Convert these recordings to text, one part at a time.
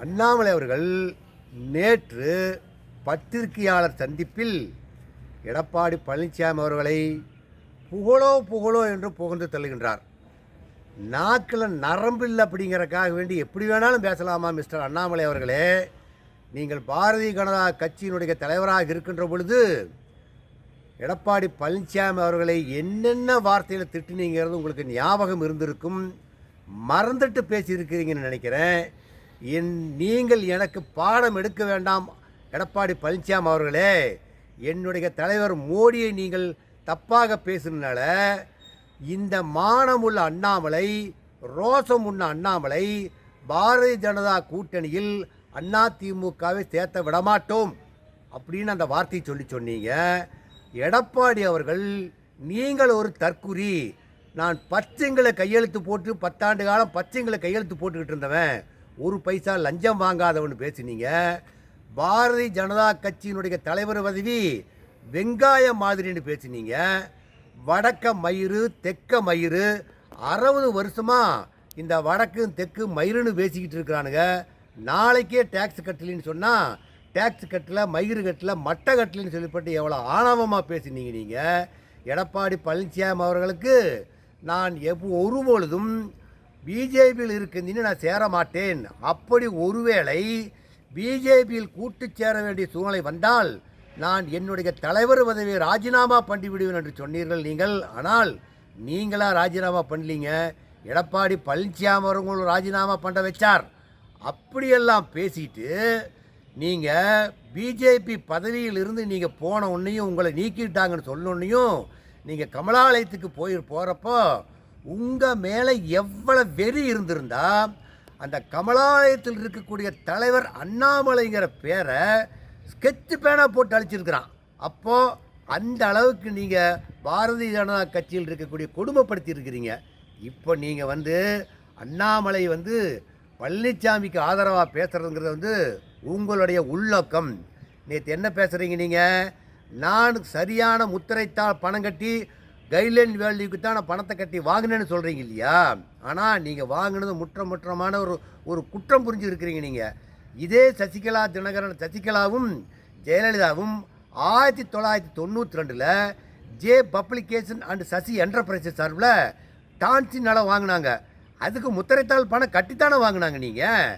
அண்ணாமலை அவர்கள் நேற்று பத்திரிகையாளர் சந்திப்பில் எடப்பாடி பழனிசாமி அவர்களை புகழோ புகழோ என்று புகழ்ந்து தள்ளுகின்றார். நாக்கில் நரம்பு இல்லை அப்படிங்கிறக்காக வேண்டி எப்படி வேணாலும் பேசலாமா மிஸ்டர் அண்ணாமலை அவர்களே? நீங்கள் பாரதிய ஜனதா கட்சியினுடைய தலைவராக இருக்கின்ற பொழுது எடப்பாடி பழனிசாமி அவர்களை என்னென்ன வார்த்தையில் திட்டினீங்கிறது உங்களுக்கு ஞாபகம் இருந்திருக்கும். மறந்துட்டு பேசியிருக்கிறீங்கன்னு நினைக்கிறேன். என் நீங்கள் எனக்கு பாடம் எடுக்க வேண்டாம். எடப்பாடி பழனிசாமி அவர்களே என்னுடைய தலைவர் மோடியை நீங்கள் தப்பாக பேசுனால இந்த மானமுள்ள அண்ணாமலை ரோசம் உள்ள அண்ணாமலை பாரதிய ஜனதா கூட்டணியில் அண்ணா திமுகவை சேர்த்த விடமாட்டோம். அப்படின்னு அந்த வார்த்தையை சொல்லி சொன்னீங்க. எடப்பாடி அவர்கள் நீங்கள் ஒரு தற்குறி. நான் பச்சைங்களை கையெழுத்து போட்டு பத்தாண்டு காலம் பச்சைங்களை கையெழுத்து போட்டுக்கிட்டு இருந்தவன். ஒரு பைசா லஞ்சம் வாங்காதவன்னு பேசினீங்க. பாரதிய ஜனதா கட்சியினுடைய தலைவர் பதவி வெங்காய மாதிரின்னு பேசினீங்க. வடக்க மயிறு தெக்க மயிறு அறுபது வருஷமாக இந்த வடக்கு தெற்கு மயிருன்னு பேசிக்கிட்டு இருக்கிறானுங்க. நாளைக்கே டேக்ஸ் கட்டலின்னு சொன்னால் டேக்ஸ் கட்டல மயிறு கட்டல மட்டை கட்டலன்னு சொல்லிப்பட்டு எவ்வளோ ஆணவமாக பேசினீங்க நீங்கள் எடப்பாடி பழனிசாமி அவர்களுக்கு நான் எப்போ ஒரு பொழுதும் பிஜேபியில் இருக்கின்றீன்னு நான் சேர மாட்டேன் அப்படி ஒருவேளை பிஜேபியில் கூட்டு சேர வேண்டிய சூழ்நிலை வந்தால் நான் என்னுடைய தலைவர் பதவியை ராஜினாமா பண்ணி விடுவேன் என்று சொன்னீர்கள் நீங்கள். ஆனால் நீங்களாக ராஜினாமா பண்ணலீங்க. எடப்பாடி பழனிசாமி அவர்களும் ராஜினாமா பண்ண வச்சார். அப்படியெல்லாம் பேசிட்டு நீங்கள் பிஜேபி பதவியில் இருந்து நீங்கள் போன உன்னையும் உங்களை நீக்கிட்டாங்கன்னு சொன்னோன்னையும் நீங்கள் கமலாலயத்துக்கு போய் போகிறப்போ உங்கள் மேலே எவ்வளோ வெறி இருந்திருந்தா அந்த கமலாலயத்தில் இருக்கக்கூடிய தலைவர் அண்ணாமலைங்கிற பேரை ஸ்கெட்ச் பேனா போட்டு அழிச்சிருக்கிறான். அப்போது அந்த அளவுக்கு நீங்கள் பாரதிய ஜனதா கட்சியில் இருக்கக்கூடிய கொடுமைப்படுத்தி இருக்கிறீங்க இப்போ நீங்கள் வந்து அண்ணாமலை வந்து பழனிசாமிக்கு ஆதரவாக பேசுகிறதுங்கிறது வந்து உங்களுடைய உள்நோக்கம் நேற்று என்ன பேசுகிறீங்க நீங்கள் நான் சரியான முத்திரைத்தால் பணம் கட்டி கைட்லைன் வேல்யூக்கு தான் நான் பணத்தை கட்டி வாங்கினேன்னு சொல்கிறீங்க இல்லையா? ஆனால் நீங்கள் வாங்கினது முற்றம் முற்றமான ஒரு ஒரு குற்றம் புரிஞ்சு இருக்கிறீங்க நீங்கள் இதே சசிகலா தினகரன் சசிகலாவும் ஜெயலலிதாவும் ஆயிரத்தி தொள்ளாயிரத்தி தொண்ணூற்றி ரெண்டில் J publication and Sasi enterprises சார்பில் டான்சி நிலம் வாங்கினாங்க. அதுக்கு முத்திரைத்தாள் பணம் கட்டித்தானே வாங்கினாங்க நீங்கள்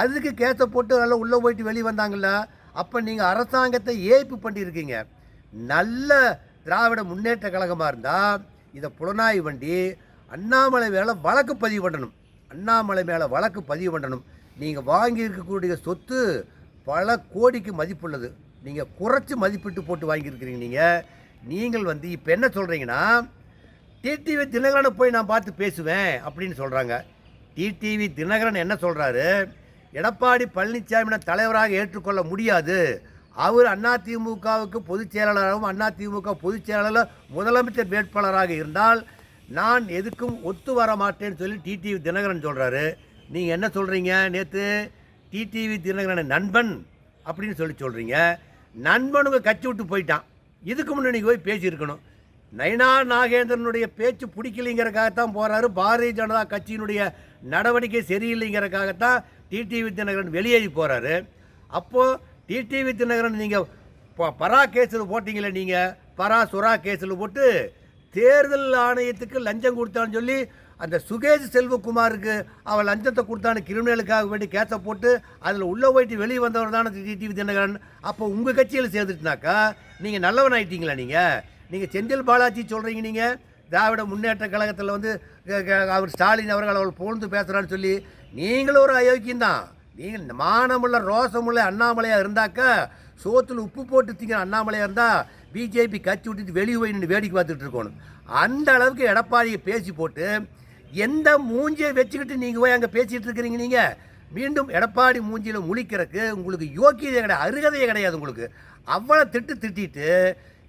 அதுக்கு கேஸை போட்டு நல்லா உள்ளே போயிட்டு வெளியே வந்தாங்கல்ல. அப்போ நீங்கள் அரசாங்கத்தை ஏய்ப்பு பண்ணியிருக்கீங்க. நல்ல திராவிட முன்னேற்ற கழகமாக இருந்தால் இதை புலனாய்வு வண்டி அண்ணாமலை மேலே வழக்கு பதிவு பண்ணணும். அண்ணாமலை மேலே வழக்கு பதிவு பண்ணணும். நீங்கள் வாங்கியிருக்கக்கூடிய சொத்து பல கோடிக்கு மதிப்புள்ளது. நீங்கள் குறைச்சி மதிப்பிட்டு போட்டு வாங்கியிருக்கிறீங்க நீங்கள் நீங்கள் வந்து இப்போ என்ன சொல்கிறீங்கன்னா டிடிவி தினகரனை போய் நான் பார்த்து பேசுவேன் அப்படின்னு சொல்கிறாங்க டிடிவி தினகரன் என்ன சொல்கிறாரு எடப்பாடி பழனிசாமி தலைவராக ஏற்றுக்கொள்ள முடியாது. அவர் அதிமுகவுக்கு பொதுச் செயலாளராகவும் அதிமுக பொதுச் செயலாளர் முதலமைச்சர் வேட்பாளராக இருந்தால் நான் எதுக்கும் ஒத்து வர மாட்டேன்னு சொல்லி டிடிவி தினகரன் சொல்கிறாரு நீங்கள் என்ன சொல்கிறீங்க நேற்று டிடிவி தினகரன் நண்பன் அப்படின்னு சொல்லி சொல்கிறீங்க நண்பனுங்க கட்சி விட்டு போயிட்டான். இதுக்கு முன்னாடி நீங்கள் போய் பேசியிருக்கணும். நயனா நாகேந்திரனுடைய பேச்சு பிடிக்கலைங்கிறக்காகத்தான் போகிறாரு பாரதிய ஜனதா கட்சியினுடைய நடவடிக்கை சரியில்லைங்கிறக்காகத்தான் டிடிவி தினகரன் வெளியேறி போகிறாரு அப்போது டிடிவி தினகரன் நீங்கள் பரா கேஸில் போட்டிங்களே நீங்கள் பரா சுறா கேஸில் போட்டு தேர்தல் ஆணையத்துக்கு லஞ்சம் கொடுத்தான்னு சொல்லி அந்த சுகேஷ் செல்வகுமாருக்கு அவள் லஞ்சத்தை கொடுத்தான்னு கிரிமினலுக்காக வேண்டி கேஸை போட்டு அதில் உள்ளே போயிட்டு வெளியே வந்தவர் தானே டிடிவி தினகரன். அப்போ உங்கள் கட்சியில் சேர்ந்துட்டுனாக்கா நீங்கள் நல்லவன் ஆயிட்டீங்களா நீங்கள் நீங்கள் செந்தில் பாலாஜி சொல்கிறீங்க நீங்கள் திராவிட முன்னேற்ற கழகத்தில் வந்து அவர் ஸ்டாலின் அவர்கள் அவள் புகழ்ந்து பேசுகிறான்னு சொல்லி நீங்களும் ஒரு அயோக்கியம் தான் நீங்கள் மானமுள்ள ரோசமுள்ள அண்ணாமலையாக இருந்தாக்கா சோத்தில் உப்பு போட்டு திங்கிற அண்ணாமலையாக இருந்தால் பிஜேபி கட்சி விட்டுட்டு வெளியே போய் நின்று வேடிக்கை பார்த்துட்டு இருக்கணும். அந்த அளவுக்கு எடப்பாடியை பேசி போட்டு எந்த மூஞ்சியை வச்சுக்கிட்டு நீங்கள் போய் அங்கே பேசிகிட்டு இருக்கிறீங்க நீங்கள் மீண்டும் எடப்பாடி மூஞ்சியில் முழிக்கிறதுக்கு உங்களுக்கு யோக்கியதை கிடையாது அருகதையே கிடையாது உங்களுக்கு. அவ்வளோ திட்டு திட்டிட்டு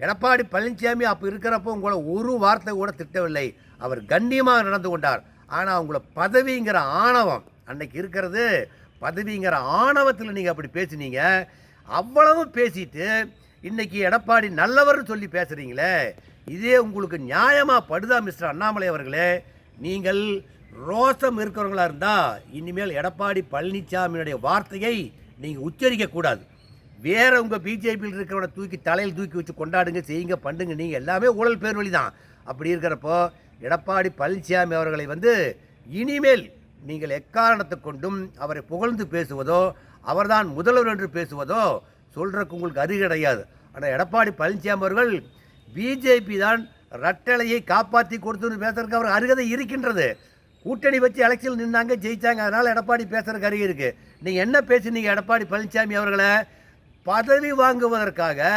எடப்பாடி பழனிசாமி அப்போ இருக்கிறப்போ உங்களை ஒரு வார்த்தை கூட திட்டவில்லை. அவர் கண்ணியமாக நடந்து கொண்டார். ஆனால் அவங்கள பதவிங்கிற ஆணவம் அன்னைக்கு இருக்கிறது பதவிங்கிற ஆணவத்தில் நீங்கள் அப்படி பேசுனீங்க அவ்வளவு பேசிட்டு இன்னைக்கு எடப்பாடி நல்லவர்னு சொல்லி பேசுகிறீங்களே இதே உங்களுக்கு நியாயமாக படுதா மிஸ்டர் அண்ணாமலை அவர்களே? நீங்கள் ரோசம் இருக்கிறவங்களா இருந்தால் இனிமேல் எடப்பாடி பழனிசாமியினுடைய வார்த்தையை நீங்கள் உச்சரிக்கக்கூடாது வேற உங்கள் பிஜேபியில் இருக்கிறவனை தூக்கி தலையில் தூக்கி வச்சு கொண்டாடுங்க செய்யுங்க பண்ணுங்க நீங்கள் எல்லாமே ஊழல் பேர் வழி தான் அப்படி இருக்கிறப்போ எடப்பாடி பழனிசாமி அவர்களை வந்து இனிமேல் நீங்கள் எக்காரணத்தை கொண்டும் அவரை புகழ்ந்து பேசுவதோ அவர்தான் முதல்வர் என்று பேசுவதோ சொல்கிறக்கு உங்களுக்கு அது கிடையாது. ஆனால் எடப்பாடி பழனிசாமி அவர்கள் பிஜேபி தான் ரட்டளையை காப்பாற்றி கொடுத்துன்னு பேசுறதுக்கு அவர் அருகதை இருக்கின்றது. கூட்டணி வச்சு எலெக்ஷன் நின்னாங்க ஜெயிச்சாங்க. அதனால் எடப்பாடி பேசுறதுக்கு அருகே இருக்குது நீங்கள் என்ன பேசுனீங்க எடப்பாடி பழனிசாமி அவர்களை? பதவி வாங்குவதற்காக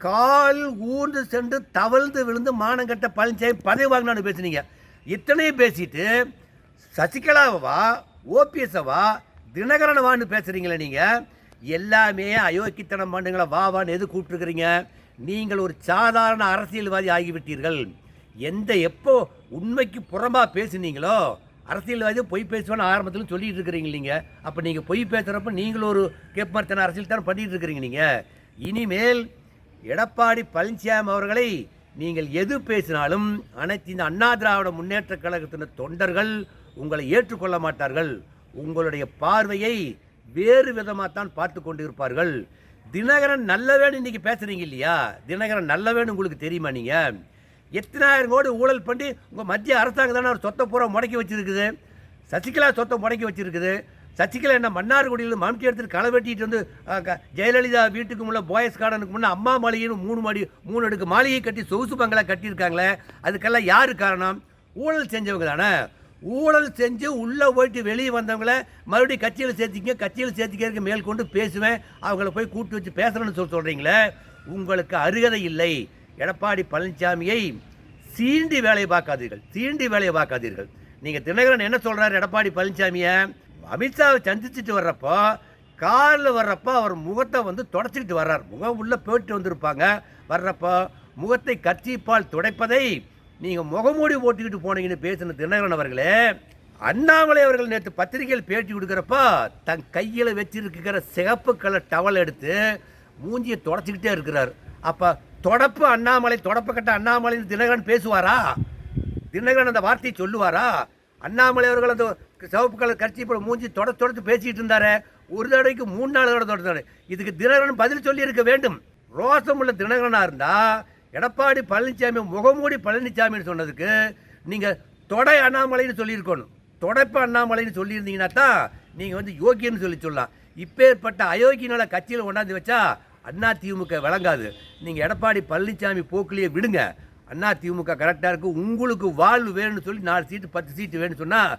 கால் ஊர்ந்து சென்று தவழ்ந்து விழுந்து மானங்கட்ட பழனிசாமி பதவி வாங்கினான்னு பேசுனீங்க. இத்தனையும் பேசிட்டு சசிகலாவா ஓபிஎஸ்ஸவா தினகரனவான்னு பேசுகிறீங்களே நீங்கள் எல்லாமே அயோக்கித்தனம் பண்ணுங்களா வா வான்னு எது கூப்பிட்டுருக்குறீங்க? நீங்கள் ஒரு சாதாரண அரசியல்வாதி ஆகிவிட்டீர்கள். எந்த எப்போ உண்மைக்கு புறம்பாக பேசுனீங்களோ அரசியல்வாதியை பொய் பேசுவேன்னு ஆரம்பத்தில் சொல்லிட்டு இருக்கிறீங்க நீங்கள் அப்போ நீங்கள் பொய் பேசுகிறப்ப நீங்களும் ஒரு கேப்மர்த்தன அரசியல் தானே பண்ணிட்டு இருக்கிறீங்க நீங்கள் இனிமேல் எடப்பாடி பழனிசாமி அவர்களை நீங்கள் எது பேசினாலும் அனைத்து இந்த அண்ணா திராவிட முன்னேற்ற கழகத்தின தொண்டர்கள் உங்களை ஏற்றுக்கொள்ள மாட்டார்கள். உங்களுடைய பார்வையை வேறு விதமாகத்தான் பார்த்து கொண்டு இருப்பார்கள் தினகரன் நல்லவேன்னு இன்றைக்கி பேசுகிறீங்க இல்லையா? தினகரன் நல்லவேன்னு உங்களுக்கு தெரியுமா நீங்கள் எத்தனாயிரம் கோடி ஊழல் பண்ணி உங்கள் மத்திய அரசாங்கம் தானே ஒரு சொத்தை பூரா முடக்கி வச்சுருக்குது. சசிகலா சொத்தை முடக்கி வச்சுருக்குது. சசிகலா என்ன மன்னார்குடியில் மம்டி எடுத்துட்டு களை வெட்டிட்டு வந்து க- ஜெயலலிதா வீட்டுக்கு முன்னே பாய்ஸ் கார்டனுக்கு முன்னே அம்மா மாளிகைன்னு மூணு மாடி மூணு அடுக்கு மாளிகை கட்டி சொகுசு பங்களா கட்டியிருக்காங்களே. அதுக்கெல்லாம் யார் காரணம்? ஊழல் செஞ்சவங்க தானே. ஊழல் செஞ்சு உள்ளே போயிட்டு வெளியே வந்தவங்கள மறுபடியும் கட்சியில் சேர்த்திக்க கட்சியில் சேர்த்திக்கிறதுக்கு மேல் கொண்டு பேசுவேன். அவங்கள போய் கூட்டு வச்சு பேசுகிறேன்னு சொல்லி சொல்கிறீங்களே உங்களுக்கு அருகதை இல்லை. எடப்பாடி பழனிசாமியை சீண்டி வேலையை பார்க்காதீர்கள். சீண்டி வேலையை பார்க்காதீர்கள். நீங்கள் தினகரன் என்ன சொல்கிறார் எடப்பாடி பழனிசாமியை? அமித்ஷாவை சந்திச்சுட்டு வர்றப்போ காரில் வர்றப்போ அவர் முகத்தை வந்து தொடச்சிக்கிட்டு வர்றார். முகம் உள்ளே போயிட்டு வந்திருப்பாங்க. வர்றப்போ முகத்தை கர்ச்சீப்பால் துடைப்பதை நீங்கள் முகமூடி போட்டுக்கிட்டு போனீங்கன்னு பேசின தினகரன் அவர்களே அண்ணாமலை அவர்கள் நேற்று பத்திரிகையில் பேட்டி கொடுக்குறப்போ தன் கையில் வச்சிருக்கிற சிகப்பு கலர் டவல் எடுத்து மூஞ்சியை தொடச்சிக்கிட்டே இருக்கிறார். அப்போ தொடப்பு அண்ணாமலை தொடப்பு கட்ட அண்ணாமலை தினகரன் பேசுவாரா? தினகரன் அந்த வார்த்தையை சொல்லுவாரா? அண்ணாமலை அவர்கள் அந்த சிவப்பு கலர் கட்சி இப்போ மூஞ்சி தொட தொடத்து பேசிக்கிட்டு இருந்தாரே ஒரு தடவைக்கு மூணு நாள் தடவை தொடர்ந்தாரு இதுக்கு தினகரன் பதில் சொல்லியிருக்க வேண்டும். ரோசம் உள்ள தினகரனாக இருந்தால் எடப்பாடி பழனிசாமி முகமூடி பழனிசாமின்னு சொன்னதுக்கு நீங்கள் தொடை அண்ணாமலைன்னு சொல்லியிருக்கணும். தொடப்பு அண்ணாமலைன்னு சொல்லியிருந்தீங்கன்னா தான் நீங்கள் வந்து யோகியன்னு சொல்லி சொல்லலாம். இப்பேற்பட்ட அயோக்கியனால கட்சியில் கொண்டாந்து வச்சா அண்ணா திமுக விளங்காது. நீங்கள் எடப்பாடி பழனிசாமி போக்கிலேயே விடுங்க. அண்ணா திமுக கரெக்டாக இருக்குது உங்களுக்கு வாழ்வு வேணும்னு சொல்லி நாலு சீட்டு பத்து சீட்டு வேணும்னு சொன்னால்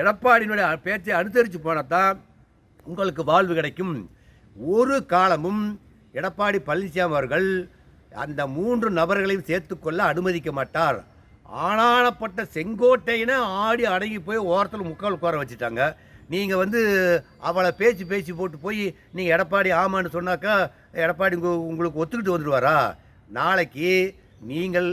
எடப்பாடியினுடைய பேச்சை அனுசரித்து போனால் தான் உங்களுக்கு வாழ்வு கிடைக்கும். ஒரு காலமும் எடப்பாடி பழனிசாமி அவர்கள் அந்த மூன்று நபர்களையும் சேர்த்துக்கொள்ள அனுமதிக்க மாட்டார். ஆளாளப்பட்ட செங்கோட்டையினை ஆடி அடங்கி போய் ஓரத்தில் முக்கால் உட்கார வச்சுட்டாங்க. நீங்கள் வந்து அவளை பேச்சு பேச்சு போட்டு போய் நீங்கள் எடப்பாடி ஆமான்னு சொன்னாக்கா எடப்பாடி உங்களுக்கு ஒத்துக்கிட்டு வந்துடுவாரா? நாளைக்கு நீங்கள்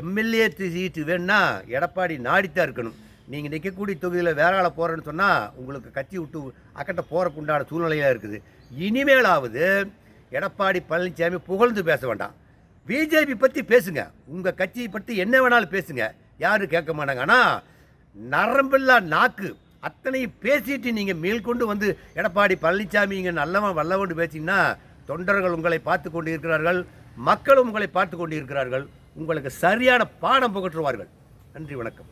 எம்எல்ஏ சீட்டு வேணும்னா எடப்பாடி நாடித்தான் இருக்கணும். நீங்கள் நிற்கக்கூடிய தொகுதியில் வேற ஆளை போகிறேன்னு சொன்னால் உங்களுக்கு கட்சி விட்டு அக்கட்ட போகிறக்கு உண்டான சூழ்நிலையாக இருக்குது. இனிமேலாவது எடப்பாடி பழனிசாமி புகழ்ந்து பேச வேண்டாம். பிஜேபி பற்றி பேசுங்க. உங்கள் கட்சியை பற்றி என்ன வேணாலும் பேசுங்க. யாரும் கேட்க மாட்டாங்க. ஆனால் நரம்பில்லா நாக்கு. அத்தனையும் பேசிட்டு நீங்கள் மேல்கொண்டு வந்து எடப்பாடி பழனிசாமி இங்கே நல்லவன் வல்லவன் பேசிங்கன்னா தொண்டர்கள் உங்களை பார்த்து கொண்டு இருக்கிறார்கள் மக்களும் உங்களை பார்த்து கொண்டு இருக்கிறார்கள் உங்களுக்கு சரியான பாடம் புகற்றுவார்கள். நன்றி வணக்கம்.